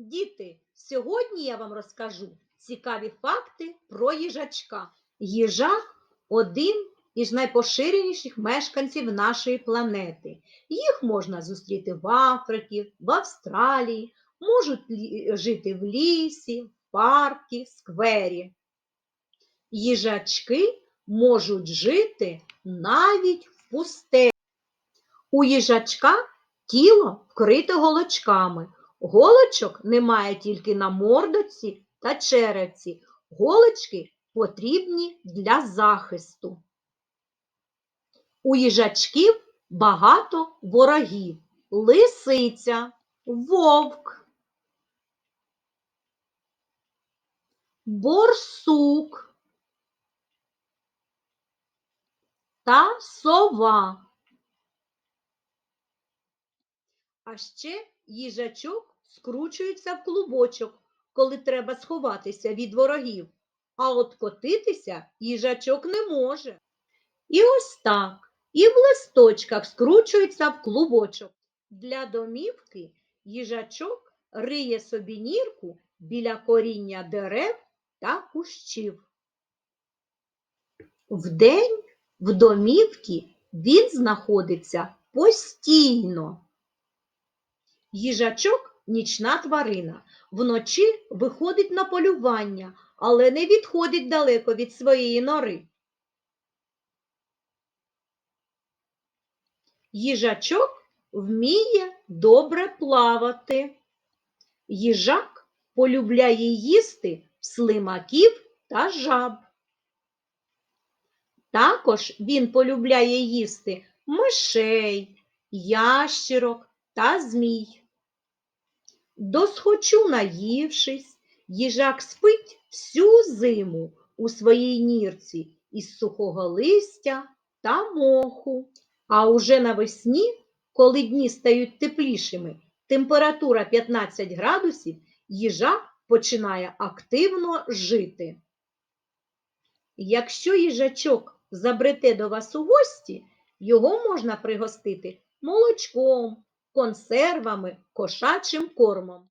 Діти, сьогодні я вам розкажу цікаві факти про їжачка. Їжак один із найпоширеніших мешканців нашої планети. Їх можна зустріти в Африці, в Австралії, можуть жити в лісі, в паркі, сквері. Їжачки можуть жити навіть в пустелі. У їжачка тіло вкрите голочками. Голочок немає тільки на мордоці та черевці. Голочки потрібні для захисту. У їжачків багато ворогів. Лисиця, вовк, борсук та сова. А ще їжачок скручується в клубочок, коли треба сховатися від ворогів, а от котитися їжачок не може. І ось так, і в листочках скручується в клубочок. Для домівки їжачок риє собі нірку біля коріння дерев та кущів. Вдень в домівці він знаходиться постійно. Їжачок нічна тварина. Вночі виходить на полювання, але не відходить далеко від своєї нори. Їжачок вміє добре плавати. Їжак полюбляє їсти слимаків та жаб. Також він полюбляє їсти мишей, ящірок та змій. Досхочу наївшись, їжак спить всю зиму у своїй нірці із сухого листя та моху. А уже навесні, коли дні стають теплішими, температура 15 градусів, їжак починає активно жити. Якщо їжачок забрете до вас у гості, його можна пригостити молочком, консервами, кошачим кормом.